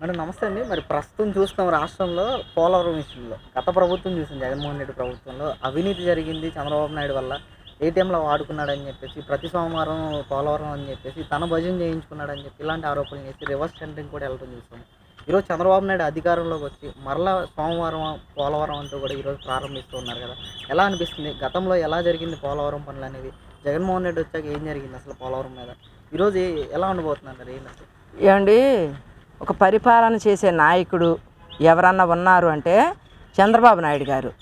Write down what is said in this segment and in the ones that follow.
Madam నమస్తే అండి. మరి ప్రస్తుతం చూస్తున్నాం రాష్ట్రంలో పోలవరం విషయంలో గత ప్రభుత్వం చూసింది జగన్మోహన్ రెడ్డి ప్రభుత్వంలో. అవినీతి జరిగింది చంద్రబాబు నాయుడు వల్ల. ఏటీఎంలో వాడుకున్నాడని చెప్పేసి ప్రతి సోమవారం పోలవరం అని చెప్పేసి తన భజన చేయించుకున్నాడని చెప్పి ఇలాంటి ఆరోపణలు చేసి రివర్స్ టెండరింగ్ కూడా వెళ్ళడం చూస్తాం ఈరోజు చంద్రబాబు నాయుడు అధికారంలోకి వచ్చి మరలా సోమవారం పోలవరం అంటూ కూడా ఈరోజు ప్రారంభిస్తూ ఉన్నారు కదా. ఎలా అనిపిస్తుంది? గతంలో ఎలా జరిగింది పోలవరం పనులు అనేది జగన్మోహన్ రెడ్డి వచ్చాక ఏం జరిగింది అసలు పోలవరం మీద? ఈరోజు ఎలా ఉండబోతున్నారు ఏంటంటే ఏమండి? ఒక పరిపాలన చేసే నాయకుడు ఎవరన్నా ఉన్నారు అంటే చంద్రబాబు నాయుడు గారు.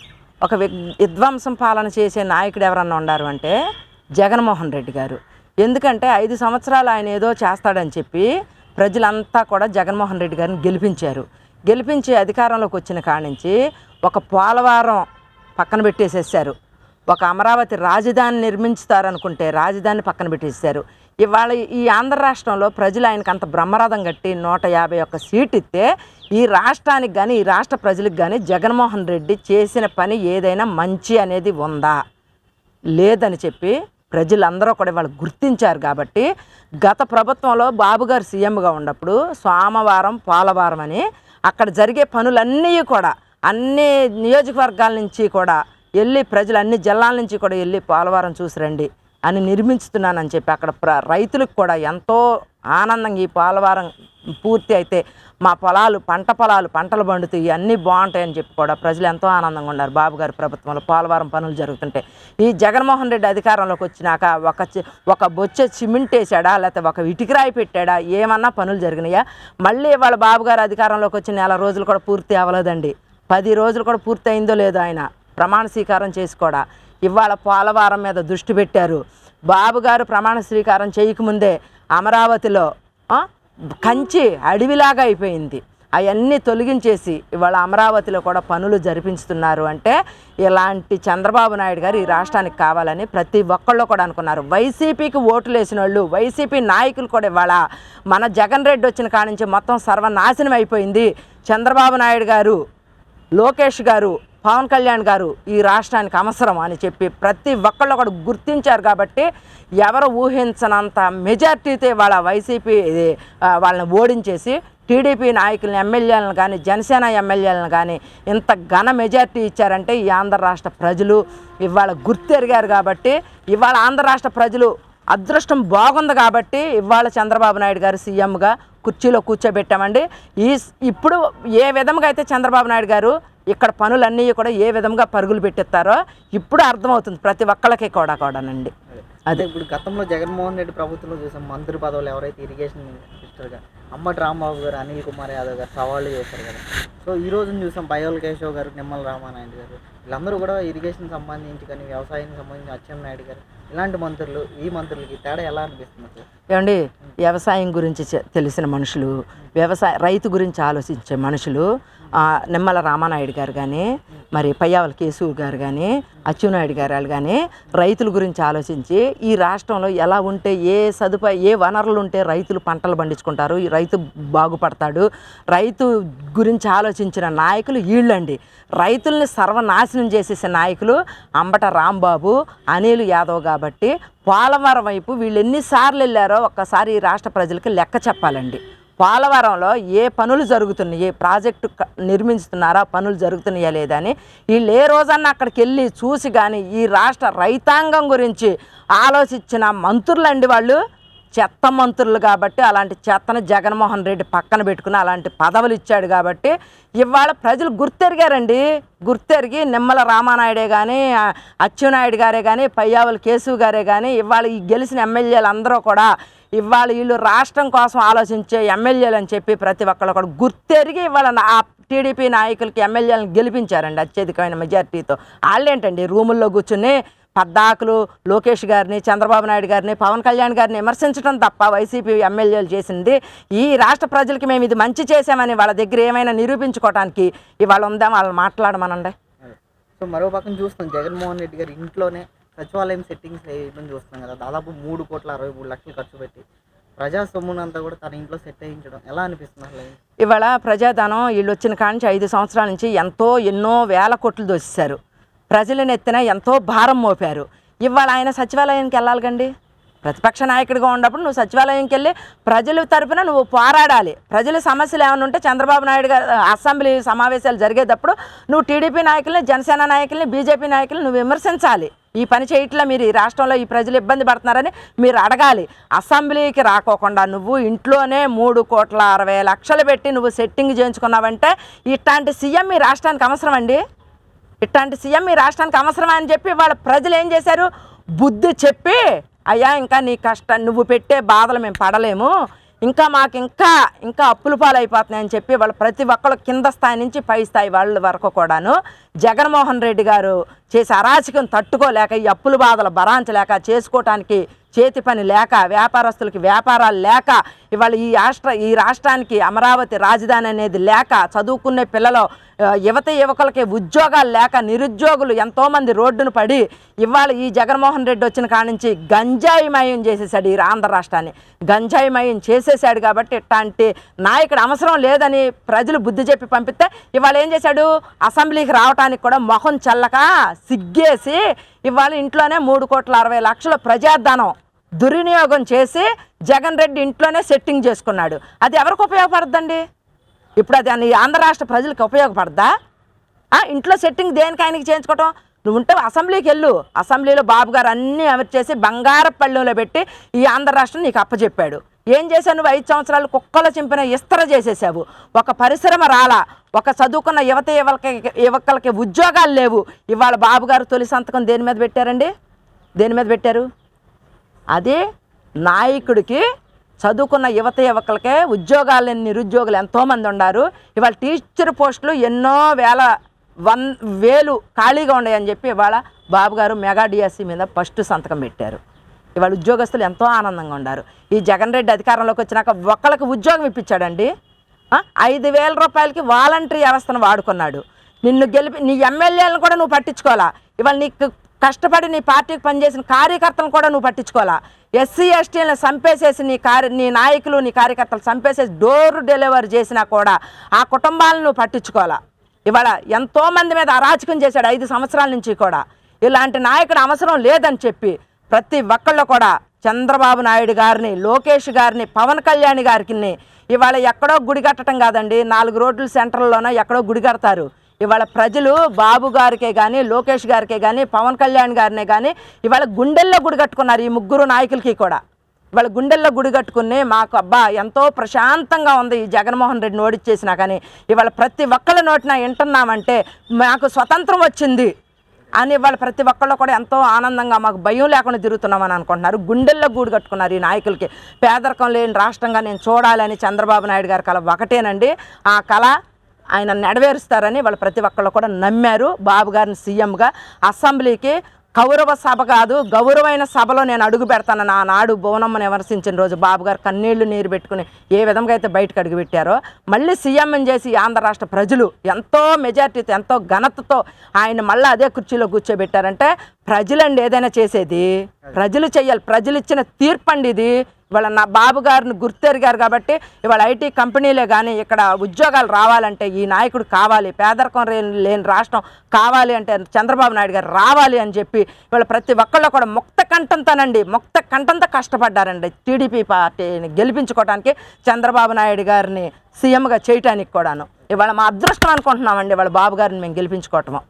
ఒక విగ్- విధ్వంసం పాలన చేసే నాయకుడు ఎవరన్నా ఉన్నారు అంటే జగన్మోహన్ రెడ్డి గారు. ఎందుకంటే ఐదు సంవత్సరాలు ఆయన ఏదో చేస్తాడని చెప్పి ప్రజలంతా కూడా జగన్మోహన్ రెడ్డి గారిని గెలిపించారు. గెలిపించి అధికారంలోకి వచ్చిన కాడి నుంచి ఒక పోలవరం పక్కన పెట్టేసేసారు. ఒక అమరావతి రాజధాని నిర్మించుతారనుకుంటే రాజధాని పక్కన పెట్టేశారు. ఇవాళ ఈ ఆంధ్ర రాష్ట్రంలో ప్రజలు ఆయనకు అంత బ్రహ్మరథం కట్టి నూట యాభై ఒక్క సీట్ ఇస్తే ఈ రాష్ట్రానికి కానీ ఈ రాష్ట్ర ప్రజలకు కానీ జగన్మోహన్ రెడ్డి చేసిన పని ఏదైనా మంచి అనేది ఉందా? లేదని చెప్పి ప్రజలందరూ కూడా వాళ్ళు గుర్తించారు కాబట్టి గత ప్రభుత్వంలో బాబు గారు సీఎంగా ఉన్నప్పుడు సోమవారం పోలవారం అని అక్కడ జరిగే పనులన్నీ కూడా అన్ని నియోజకవర్గాల నుంచి కూడా వెళ్ళి ప్రజలు అన్ని జిల్లాల నుంచి కూడా వెళ్ళి పోలవరం చూసి రండి అని నిర్మించుతున్నానని చెప్పి అక్కడ ప్ర రైతులకు కూడా ఎంతో ఆనందంగా ఈ పోలవరం పూర్తి అయితే మా పొలాలు పంట పొలాలు పంటలు పండుతాయి అన్నీ బాగుంటాయని చెప్పి కూడా ప్రజలు ఎంతో ఆనందంగా ఉన్నారు. బాబు గారి ప్రభుత్వంలో పోలవరం పనులు జరుగుతుంటాయి ఈ జగన్మోహన్ రెడ్డి అధికారంలోకి వచ్చినాక ఒక చి- ఒక బొచ్చే సిమెంట్ వేసాడా లేకపోతే ఒక ఇటుకరాయి పెట్టాడా ఏమన్నా పనులు జరిగినాయా? మళ్ళీ వాళ్ళ బాబు గారు అధికారంలోకి వచ్చి నెల రోజులు కూడా పూర్తి అవ్వలేదండి. పది రోజులు కూడా పూర్తి అయిందో లేదో ఆయన. ప్రమాణ స్వీకారం చేసి కూడా ఇవాళ పోలవరం మీద దృష్టి పెట్టారు. బాబు గారు ప్రమాణ స్వీకారం చేయకముందే అమరావతిలో కంచి అడవిలాగా అయిపోయింది. అవన్నీ తొలగించేసి ఇవాళ అమరావతిలో కూడా పనులు జరిపించుతున్నారు అంటే ఇలాంటి చంద్రబాబు నాయుడు గారు ఈ రాష్ట్రానికి కావాలని ప్రతి ఒక్కళ్ళు కూడా అనుకున్నారు. వైసీపీకి ఓట్లు వేసిన వాళ్ళు వైసీపీ నాయకులు కూడా ఇవాళ మన జగన్ రెడ్డి వచ్చిన కాడి నుంచి మొత్తం సర్వనాశనం అయిపోయింది. చంద్రబాబు నాయుడు గారు లోకేష్ గారు పవన్ కళ్యాణ్ గారు ఈ రాష్ట్రానికి అవసరం అని చెప్పి ప్రతి ఒక్కళ్ళు ఒకడు గుర్తించారు కాబట్టి ఎవరు ఊహించనంత మెజార్టీతో వాళ్ళ వైసీపీ వాళ్ళని ఓడించేసి టీడీపీ నాయకులను ఎమ్మెల్యేలను కానీ జనసేన ఎమ్మెల్యేలను కానీ ఇంత ఘన మెజార్టీ ఇచ్చారంటే ఈ ఆంధ్ర రాష్ట్ర ప్రజలు ఇవాళ గుర్తెరిగారు కాబట్టి ఇవాళ ఆంధ్ర రాష్ట్ర ప్రజలు అదృష్టం బాగుంది కాబట్టి ఇవాళ చంద్రబాబు నాయుడు గారు సీఎంగా కుర్చీలో కూర్చోబెట్టామండి. ఈ ఇప్పుడు ఏ విధంగా అయితే చంద్రబాబు నాయుడు గారు ఇక్కడ పనులన్నీ కూడా ఏ విధంగా పరుగులు పెట్టిస్తారో ఇప్పుడు అర్థమవుతుంది ప్రతి ఒక్కళ్ళకి కూడా కూడానండి. అదే. ఇప్పుడు గతంలో జగన్మోహన్ రెడ్డి ప్రభుత్వంలో చూసాం మంత్రి పదవులు ఎవరైతే ఇరిగేషన్ మినిస్టర్గా అమ్మటి రాంబాబు గారు అనిల్ కుమార్ యాదవ్ గారు సవాళ్ళు చేశారు కదా సో ఈ రోజు చూసాం బయోల్ కేశవ్ గారు నిమ్మల రామానాయుడు గారు వీళ్ళందరూ కూడా ఇరిగేషన్ సంబంధించి కానీ వ్యవసాయానికి సంబంధించి అచ్చెన్నాయుడు గారు ఇలాంటి మంత్రులు ఈ మంత్రులకి తేడా ఎలా అనిపిస్తుంది అసలు? ఏమండి వ్యవసాయం గురించి తెలిసిన మనుషులు వ్యవసాయ రైతు గురించి ఆలోచించే మనుషులు నిమ్మల రామానాయుడు గారు కానీ మరి పయ్యావల కేశవ్ గారు కానీ అచ్చునాయుడు గారు కానీ రైతుల గురించి ఆలోచించి ఈ రాష్ట్రంలో ఎలా ఉంటే ఏ సదుపాయ ఏ వనరులు ఉంటే రైతులు పంటలు పండించుకుంటారు ఈ రైతు బాగుపడతాడు రైతు గురించి ఆలోచించిన నాయకులు వీళ్ళండి రైతుల్ని సర్వనాశనం చేసేసే నాయకులు అంబట రాంబాబు అనిల్ యాదవ్ కాబట్టి పోలవరం వైపు వీళ్ళు ఎన్నిసార్లు వెళ్ళారో ఒక్కసారి ఈ రాష్ట్ర ప్రజలకి లెక్క చెప్పాలండి. పోలవరంలో ఏ పనులు జరుగుతున్నాయి? ఏ ప్రాజెక్టు నిర్మించుతున్నారా? పనులు జరుగుతున్నాయా లేదా అని వీళ్ళు ఏ రోజన్నా అక్కడికి వెళ్ళి చూసి కానీ ఈ రాష్ట్ర రైతాంగం గురించి ఆలోచించిన మంత్రులండి వాళ్ళు. చెత్త మంత్రులు కాబట్టి అలాంటి చెత్తను జగన్మోహన్ రెడ్డి పక్కన పెట్టుకుని అలాంటి పదవులు ఇచ్చాడు కాబట్టి ఇవాళ ప్రజలు గుర్తెరిగారండి. గుర్తెరిగి నిమ్మల రామానాయుడే కానీ అచ్చెన్నాయుడు గారే కానీ పయ్యావుల కేశవ్ గారే కానీ ఇవాళ ఈ గెలిచిన ఎమ్మెల్యేలు అందరూ కూడా ఇవాళ వీళ్ళు రాష్ట్రం కోసం ఆలోచించే ఎమ్మెల్యేలు అని చెప్పి ప్రతి ఒక్కళ్ళు కూడా గుర్తెరిగి ఇవాళ ఆ టీడీపీ నాయకులకి ఎమ్మెల్యేలను గెలిపించారండి అత్యధికమైన మెజార్టీతో వాళ్ళేంటండి రూముల్లో కూర్చుని పద్దాకులు లోకేష్ గారిని చంద్రబాబు నాయుడు గారిని పవన్ కళ్యాణ్ గారిని విమర్శించడం తప్ప వైసీపీ ఎమ్మెల్యేలు చేసింది. ఈ రాష్ట్ర ప్రజలకి మేము ఇది మంచి చేసామని వాళ్ళ దగ్గర ఏమైనా నిరూపించుకోవడానికి ఇవాళ ఉందా? వాళ్ళని మాట్లాడమనండి. సో మరో పక్కన చూస్తాం జగన్మోహన్ రెడ్డి గారు ఇంట్లోనే సచివాలయం సెట్టింగ్స్ వేయడం చూస్తున్నాం కదా దాదాపు మూడు కోట్ల అరవై మూడు లక్షలు ఖర్చు పెట్టి ప్రజా సొమ్మునంతా కూడా తన ఇంట్లో సెట్ వేయించడం ఎలా అనిపిస్తుంది అసలు? ఇవాళ ప్రజాధనం వీళ్ళు వచ్చిన కాడి నుంచి ఐదు సంవత్సరాల నుంచి ఎంతో ఎన్నో వేల కోట్లు దోసేశారు. ప్రజలను ఎత్తిన ఎంతో భారం మోపారు. ఇవాళ ఆయన సచివాలయానికి వెళ్ళాలి కండి. ప్రతిపక్ష నాయకుడిగా ఉన్నప్పుడు నువ్వు సచివాలయంకి వెళ్ళి ప్రజల తరపున నువ్వు పోరాడాలి. ప్రజల సమస్యలు ఏమైనా ఉంటే చంద్రబాబు నాయుడు గారు అసెంబ్లీ సమావేశాలు జరిగేటప్పుడు నువ్వు టీడీపీ నాయకుల్ని జనసేన నాయకుల్ని బీజేపీ నాయకుల్ని నువ్వు విమర్శించాలి. ఈ పని చేయట్లా మీరు ఈ రాష్ట్రంలో ఈ ప్రజలు ఇబ్బంది పడుతున్నారని మీరు అడగాలి. అసెంబ్లీకి రాకోకుండా నువ్వు ఇంట్లోనే మూడు కోట్ల అరవై లక్షలు పెట్టి నువ్వు సెట్టింగ్ చేయించుకున్నావంటే ఇట్లాంటి సీఎం ఈ రాష్ట్రానికి అవసరం అండి ఇట్లాంటి సీఎం ఈ రాష్ట్రానికి అవసరమా అని చెప్పి వాళ్ళ ప్రజలు ఏం చేశారు? బుద్ధి చెప్పి అయ్యా ఇంకా నీ కష్టం నువ్వు పెట్టే బాధలు మేము పడలేము. ఇంకా మాకు ఇంకా ఇంకా అప్పుల పాలైపోతున్నాయని చెప్పి వాళ్ళు ప్రతి ఒక్కళ్ళు కింద స్థాయి నుంచి పై స్థాయి వాళ్ళ వరకు కూడాను జగన్మోహన్ రెడ్డి గారు చేసే అరాచకం తట్టుకోలేక ఈ అప్పుల బాధలు భరాంచలేక చేసుకోవటానికి చేతి పని లేక వ్యాపారస్తులకి వ్యాపారాలు లేక ఇవాళ ఈ రాష్ట్ర ఈ రాష్ట్రానికి అమరావతి రాజధాని అనేది లేక చదువుకునే పిల్లలు యువత యువకులకి ఉద్యోగాలు లేక నిరుద్యోగులు ఎంతోమంది రోడ్డును పడి ఇవాళ ఈ జగన్మోహన్ రెడ్డి వచ్చిన కాడ నుంచి గంజాయిమయం చేసేసాడు ఈ ఆంధ్ర రాష్ట్రాన్ని. గంజాయిమయం చేసేసాడు కాబట్టి ఇట్లాంటి నాయకుడు అవసరం లేదని ప్రజలు బుద్ధి చెప్పి పంపిస్తే ఇవాళ ఏం చేశాడు? అసెంబ్లీకి రావడానికి కూడా మొహం చల్లక సిగ్గేసి ఇవాళ ఇంట్లోనే మూడు కోట్ల అరవై లక్షల ప్రజాధనం దుర్వినియోగం చేసి జగన్ రెడ్డి ఇంట్లోనే సెట్టింగ్ చేసుకున్నాడు. అది ఎవరికి ఉపయోగపడుతుందండి ఇప్పుడు అది అని ఆంధ్ర రాష్ట్ర ప్రజలకు ఉపయోగపడదా? ఇంట్లో సెట్టింగ్ దేనికాయనకి చేయించుకోవటం? నువ్వు ఉంటే అసెంబ్లీకి వెళ్ళు. అసెంబ్లీలో బాబు గారు అన్నీ అమర్చి చేసి బంగారు పళ్ళెంలో పెట్టి ఈ ఆంధ్ర రాష్ట్రం నీకు అప్పచెప్పాడు ఏం చేశావు నువ్వు? ఐదు సంవత్సరాలు కుక్కల చింపిన ఇస్తర చేసేసావు. ఒక పరిశ్రమ రాలా. ఒక చదువుకున్న యువత యువక యువకులకి ఉద్యోగాలు లేవు. ఇవాళ బాబు గారు తొలి సంతకం దేని మీద పెట్టారండి? దేని మీద పెట్టారు? అదే నాయకుడికి చదువుకున్న యువత యువకులకే ఉద్యోగాలు లేని నిరుద్యోగులు ఎంతోమంది ఉన్నారు ఇవాళ టీచర్ పోస్టులు ఎన్నో వేల వన్ వేలు ఖాళీగా ఉన్నాయని చెప్పి ఇవాళ బాబు గారు మెగా డిఎస్సి మీద ఫస్ట్ సంతకం పెట్టారు. ఇవాళ ఉద్యోగస్తులు ఎంతో ఆనందంగా ఉన్నారు ఈ జగన్ రెడ్డి అధికారంలోకి వచ్చినాక ఒకళ్ళకి ఉద్యోగం ఇప్పించాడండి. ఐదు వేల రూపాయలకి వాలంటరీ వ్యవస్థను వాడుకున్నాడు. నిన్ను గెలిపి నీ ఎమ్మెల్యేలను కూడా నువ్వు పట్టించుకోవాలా? ఇవాళ నీకు కష్టపడి నీ పార్టీకి పనిచేసిన కార్యకర్తలను కూడా నువ్వు పట్టించుకోవాలా? ఎస్సీ ఎస్టీలను చంపేసేసి నీ కార్య నీ నాయకులు నీ కార్యకర్తలు చంపేసేసి డోర్ డెలివరీ చేసినా కూడా ఆ కుటుంబాలను నువ్వు పట్టించుకోవాలా? ఇవాళ ఎంతోమంది మీద అరాచకం చేశాడు ఐదు సంవత్సరాల నుంచి కూడా. ఇలాంటి నాయకుడు అవసరం లేదని చెప్పి ప్రతి ఒక్కళ్ళు కూడా చంద్రబాబు నాయుడు గారిని లోకేష్ గారిని పవన్ కళ్యాణ్ గారికి ఇవాళ ఎక్కడో గుడి కట్టడం కాదండి. నాలుగు రోడ్ల సెంటర్లోనో ఎక్కడో గుడి కడతారు. ఇవాళ ప్రజలు బాబు గారికే కానీ లోకేష్ గారికే కానీ పవన్ కళ్యాణ్ గారినే కానీ ఇవాళ గుండెల్లో గుడి కట్టుకున్నారు ఈ ముగ్గురు నాయకులకి కూడా. ఇవాళ గుండెల్లో గుడి కట్టుకుని మాకు అబ్బా ఎంతో ప్రశాంతంగా ఉంది ఈ జగన్మోహన్ రెడ్డిని ఓడిచ్చేసినా కానీ ఇవాళ ప్రతి ఒక్కళ్ళ నోటిన వింటున్నామంటే మాకు స్వతంత్రం వచ్చింది అని ఇవాళ ప్రతి ఒక్కళ్ళు కూడా ఎంతో ఆనందంగా మాకు భయం లేకుండా తిరుగుతున్నామని అనుకుంటున్నారు. గుండెల్లో గూడు కట్టుకున్నారు ఈ నాయకులకి. పేదరికం లేని రాష్ట్రంగా నేను చూడాలని చంద్రబాబు నాయుడు గారి కళ ఒకటేనండి. ఆ కళ ఆయన నెరవేరుస్తారని వాళ్ళు ప్రతి ఒక్కళ్ళు కూడా నమ్మారు. బాబు గారిని సీఎంగా. అసెంబ్లీకి కౌరవ సభ కాదు గౌరవమైన సభలో నేను అడుగు పెడతాను నా నాడు భువనమ్మని విమర్శించిన రోజు బాబుగారు కన్నీళ్ళు నీరు పెట్టుకుని ఏ విధంగా అయితే బయటకు అడుగుపెట్టారో మళ్ళీ సీఎం చేసి ఆంధ్ర రాష్ట్ర ప్రజలు ఎంతో మెజార్టీతో ఎంతో ఘనతతో ఆయన మళ్ళీ అదే కుర్చీలో కూర్చోబెట్టారంటే ప్రజలండి ఏదైనా చేసేది. ప్రజలు చేయాలి ప్రజలు ఇచ్చిన తీర్పండి ఇది. ఇవాళ నా బాబు గారిని గుర్తెరిగారు కాబట్టి ఇవాళ ఐటీ కంపెనీలే కానీ ఇక్కడ ఉద్యోగాలు రావాలంటే ఈ నాయకుడు కావాలి పేదరికం రే- లేని రాష్ట్రం కావాలి అంటే చంద్రబాబు నాయుడు గారు రావాలి అని చెప్పి ఇవాళ ప్రతి ఒక్కళ్ళు కూడా ముక్త కంఠంతోనండి ముక్త కంఠంతో కష్టపడ్డారండి టీడీపీ పార్టీని గెలిపించుకోవడానికి చంద్రబాబు నాయుడు గారిని సీఎంగా చేయటానికి కూడాను. ఇవాళ మా అదృష్టం అనుకుంటున్నామండి ఇవాళ బాబు గారిని మేము గెలిపించుకోవటము.